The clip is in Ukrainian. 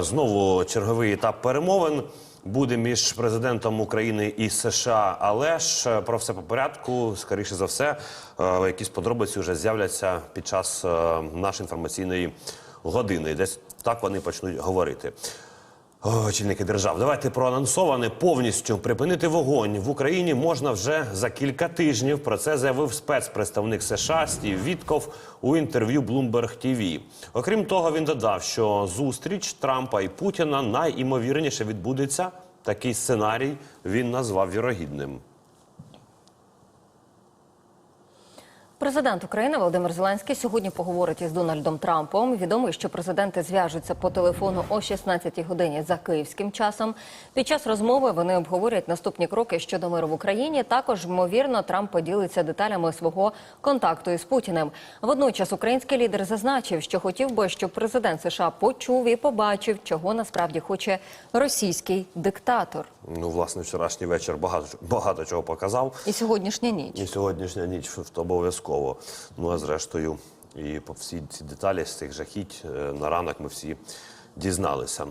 Знову черговий етап перемовин буде між президентом України і США. Але ж е, про все по порядку, скоріше за все, е, якісь подробиці вже з'являться під час е, нашої інформаційної години. Десь так вони почнуть говорити. Очільники держав, давайте проанонсоване повністю припинити вогонь в Україні можна вже за кілька тижнів. Про це заявив спецпредставник США Стів Вітков у інтерв'ю Bloomberg TV. Окрім того, він додав, що зустріч Трампа і Путіна найімовірніше відбудеться. Такий сценарій він назвав вірогідним. Президент України Володимир Зеленський сьогодні поговорить із Дональдом Трампом. Відомо, що президенти зв'яжуться по телефону о 16-й годині за київським часом. Під час розмови вони обговорять наступні кроки щодо миру в Україні. Також ймовірно Трамп поділиться деталями свого контакту із Путіним. Водночас український лідер зазначив, що хотів би, щоб президент США почув і побачив, чого насправді хоче російський диктатор. Ну, власне, вчорашній вечір багато багато чого показав. І сьогоднішня ніч. І сьогоднішня ніч то обов'язково. Ну а зрештою, і по всі ці деталі з цих жахіть е, на ранок ми всі дізналися.